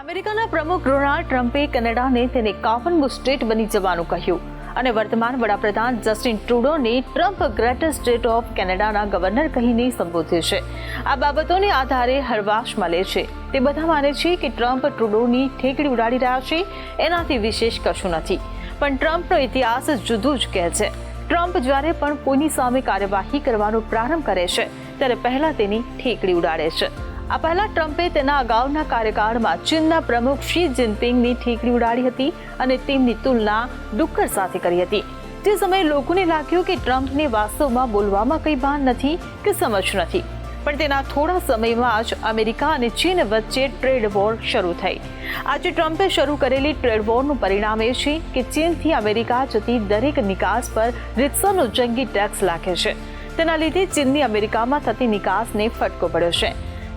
અમેરિકાના પ્રમુખ ડોનાલ્ડ ટ્રમ્પે કેનેડાને તેને કાફનબુ સ્ટેટ બની જવાનું કહ્યું અને વર્તમાન વડાપ્રધાન જસ્ટિન ટ્રુડોને ટ્રમ્પ ગ્રેટર સ્ટેટ ઓફ કેનેડાના ગવર્નર કહીને સંબોધ્યું છે. આ બાબતોને આધારે હરવાશ મળે છે. તે બધા માને છે કે ટ્રમ્પ ટ્રુડોની ઠેકડી ઉડાડી રહ્યા છે, એનાથી વિશેષ કશું નથી. પણ ટ્રમ્પનો ઇતિહાસ જુદું જ કહે છે. ટ્રમ્પ જ્યારે પણ કોઈની સામે કાર્યવાહી કરવાનો પ્રારંભ કરે છે, ત્યારે પહેલા તેની ઠેકડી ઉડાડે છે. આ પહેલા ટ્રમ્પે તેના અગાઉના કાર્યકાળમાં ચીનના પ્રમુખ શી જિનપિંગની ઠીકરી ઉડાડી હતી અને તેમની તુલના ડુક્કર સાથે કરી હતી. તે સમયે લોકોને લાગ્યું કે ટ્રમ્પને વાસ્તવમાં બોલવામાં કંઈ ભાન નથી કે સમજ નથી. પણ તેના થોડા સમયમાં જ અમેરિકા અને ચીન વચ્ચે ટ્રેડ વોર શરૂ થઈ. આજે ટ્રમ્પે શરૂ કરેલી ટ્રેડ વોરનું પરિણામ એ છે કે ચીનથી અમેરિકા જતી દરેક નિકાસ પર રીતસરનો જંગી ટેક્સ લાગે છે. તેના લીધે ચીનની અમેરિકામાં થતી નિકાસને ફટકો પડ્યો છે.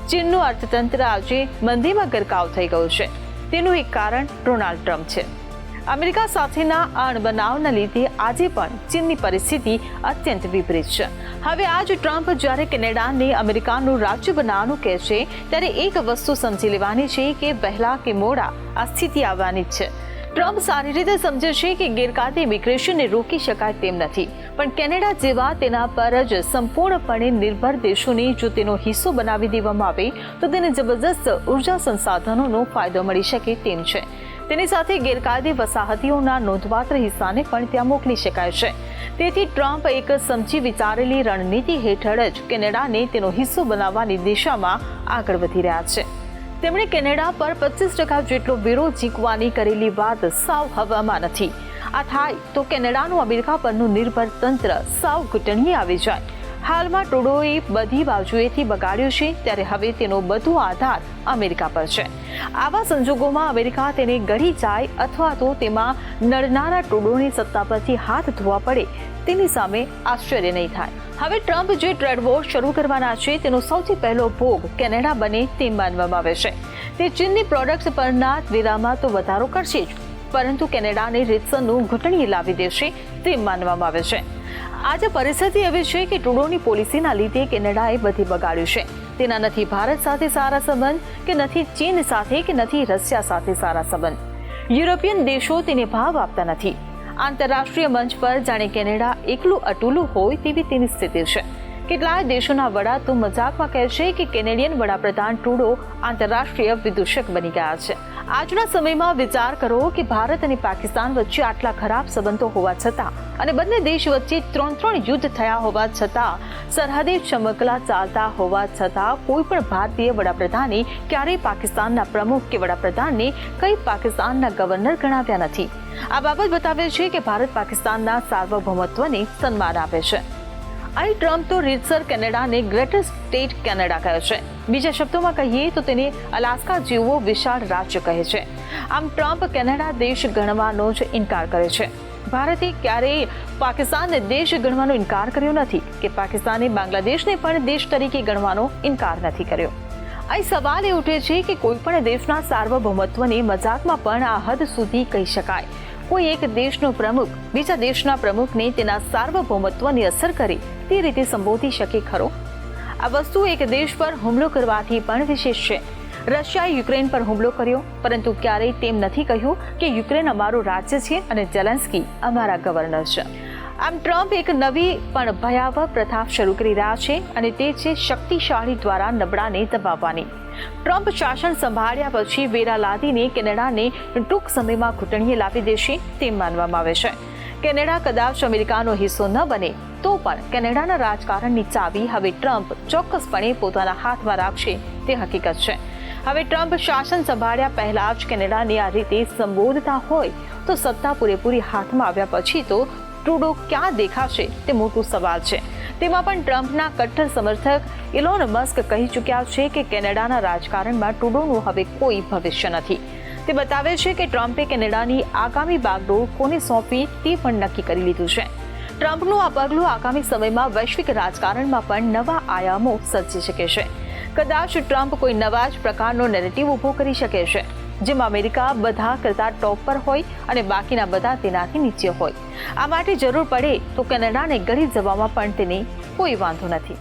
ચીનનું અર્થતંત્ર આજે મંદીમાં ગરકાવ થઈ ગયું છે. તેનું એક કારણ ડોનાલ્ડ ટ્રમ્પ છે. અમેરિકા સાથેના અણબનાવના લીધે આજે પણ ચીનની પરિસ્થિતિ અત્યંત વિપરીત છે. હવે આજ ટ્રમ્પ જ્યારે કેનેડાને અમેરિકાનું રાજ્ય બનાવવાનું કહે છે, ત્યારે એક વસ્તુ સમજી લેવાની છે કે વહેલા કે મોડા આ સ્થિતિ આવવાની જ છે. ટ્રમ્પ સારી રીતે સમજે છે કે ગેરકાયદે ઇમિગ્રેશનને રોકી શકાય તેમ નથી. પણ કેનેડા જેવા તેના પર જ સંપૂર્ણપણે નિર્ભર દેશોને જો તેનો હિસ્સો બનાવી દેવામાં આવે, તો તેને જબરજસ્ત ઊર્જા સંસાધનોનો ફાયદો મળી શકે તેમ છે. તેની સાથે ગેરકાયદે વસાહતીઓના નોંધપાત્ર હિસ્સાને પણ ત્યાં મોકલી શકાય છે. તેથી ટ્રમ્પ એક સમજી વિચારેલી રણનીતિ હેઠળ જ કેનેડાને તેનો હિસ્સો બનાવવાની દિશામાં આગળ વધી રહ્યા છે. તેમણે કેનેડા પર પચીસ ટકા જેટલો વેરો ઝીકવાની કરેલી વાત સાવ હવામાં નથી. આ થાય તો કેનેડાનું અમેરિકા પરનું નિર્ભર તંત્ર સાવ ઘૂંટણીએ આવી જાય. હાલમાં ટોડોએ બધી બાજુએથી બગાડ્યું છે, ત્યારે હવે તેનો બધો આધાર અમેરિકા પર છે. આવા સંજોગોમાં અમેરિકા તેને ગળી જાય અથવા તો તેમાં નડનારા ટોડોની સત્તા પરથી હાથ ધોવા પડે, તેની સામે આશ્ચર્ય નહીં થાય. હવે ટ્રમ્પ જે ટ્રેડ વોર શરૂ કરવાના છે, તેનો સૌથી પહેલો ભોગ કેનેડા બને તેમ માનવામાં આવે છે. તે ચીનની પ્રોડક્ટ્સ પરના વેરામાં તો વધારો કરશે જ, પરંતુ કેનેડાને રીતસરનું ઘૂંટણી લાવી દેશે તેમ માનવામાં આવે છે. આજે પરિસ્થિતિ એવી છે કે ટ્રુડોની પોલિસીના લીધે કેનેડાએ બધી બગાડ્યું છે. તેના નથી ભારત સાથે સારા સંબંધ, કે નથી ચીન સાથે, કે નથી રશિયા સાથે સારા સંબંધ. યુરોપિયન દેશો તેને ભાવ આપતા નથી. આંતરરાષ્ટ્રીય મંચ પર જાણે કેનેડા એકલું અટુલું હોય તેવી તેની સ્થિતિ છે. કેટલાય દેશોના વડા તો મજાકમાં કહે છે કે કેનેડિયન વડાપ્રધાન ટ્રુડો આંતરરાષ્ટ્રીય વિદૂષક બની ગયા છે. આજના સમયમાં વિચાર કરો કે ભારત અને પાકિસ્તાન વચ્ચે આટલા ખરાબ સંબંધો હોવા છતાં અને બંને દેશ વચ્ચે ત્રણ ત્રણ યુદ્ધ થયા હોવા છતાં, સરહદે ચમકલા ચાલતા હોવા છતાં કોઈ પણ ભારતીય વડાપ્રધાને ક્યારેય પાકિસ્તાનના પ્રમુખ કે વડાપ્રધાનને કઈ પાકિસ્તાનના ગવર્નર ગણાવ્યા નથી. આ બાબત બતાવે છે કે ભારત પાકિસ્તાનના સાર્વભૌમત્વને સન્માન આપે છે. અહીં ટ્રમ્પ તો રીતસર કેનેડાને ગ્રેટર સ્ટેટ કેનેડા કહે છે. બીજા શબ્દોમાં કહીએ તો તેને અલાસ્કા જેવો વિશાળ રાજ્ય કહે છે. આમ ટ્રમ્પ કેનેડા દેશ ગણવાનો જ ઇનકાર કરે છે. ભારતે ક્યારેય પાકિસ્તાનને દેશ ગણવાનો ઇનકાર કર્યો નથી કે પાકિસ્તાને બાંગ્લાદેશને પણ દેશ તરીકે ગણવાનો ઇનકાર નથી કર્યો. અહીં સવાલ એ ઉઠે છે કે કોઈ પણ દેશના સાર્વભૌમત્વને મજાકમાં પણ આ હદ સુધી કહી શકાય. કોઈ એક દેશનો પ્રમુખ બીજા દેશના પ્રમુખને તેના સાર્વભૌમત્વની અસર કરે તે રીતે સંબોધી શકે ખરો? આ વસ્તુ એક દેશ પર હુમલો કરવાથી પણ વિશેષ છે. રશિયાએ યુક્રેન પર હુમલો કર્યો, પરંતુ ક્યારેય તેમ નથી કહ્યું કે યુક્રેન અમારું રાજ્ય છે અને જેલેન્સ્કી અમારા ગવર્નર છે. આમ ટ્રમ્પ એક નવી પણ ભયાવહ પ્રથા શરૂ કરી રહ્યા છે અને તે છે શક્તિશાળી દ્વારા નબળાને દબાવવાની. ટ્રમ્પ શાસન સંભાળ્યા પછી વેરા લાદીને કેનેડાને ટૂંક સમયમાં ઘૂંટણીએ લાવી દેશે તેમ માનવામાં આવે છે. કેનેડા કદાચ અમેરિકાનો હિસ્સો ન બને, તો પણ કેનેડાના રાજકારણની ચાવી હવે ટ્રમ્પ ચોક્કસપણે પોતાના હાથમાં રાખશે, તે હકીકત છે. હવે ટ્રમ્પ શાસન સંભાળ્યા પહેલા જ કેનેડાને આ રીતે સંબોધતા હોય, તો સત્તા પૂરેપૂરી હાથમાં આવ્યા પછી તો ટ્રુડો ક્યાં દેખાશે, તે મોટો સવાલ છે. તેમાં પણ ટ્રમ્પના કટ્ટર સમર્થક ઇલોન મસ્ક કહી ચૂક્યા છે કે કેનેડાના રાજકારણમાં ટ્રુડોનું હવે કોઈ ભવિષ્ય નથી. તે બતાવે છે કે ટ્રમ્પે કેનેડાની આગામી બાગડોળ કોને સોંપી તે પણ નક્કી કરી લીધું છે. ટ્રમ્પનું આ પગલું આગામી સમયમાં વૈશ્વિક રાજકારણમાં પણ નવા આયામો સર્જી શકે છે. કદાચ ટ્રમ્પ કોઈ નવા જ પ્રકારનો નેરેટિવ ઊભો કરી શકે છે. જેમાં અમેરિકા બધા કરતા ટોપ પર હોય અને બાકીના બધા તેનાથી નીચે હોય. આ માટે જરૂર પડે તો કેનેડાને ગળી જવામાં પણ તેને કોઈ વાંધો નથી.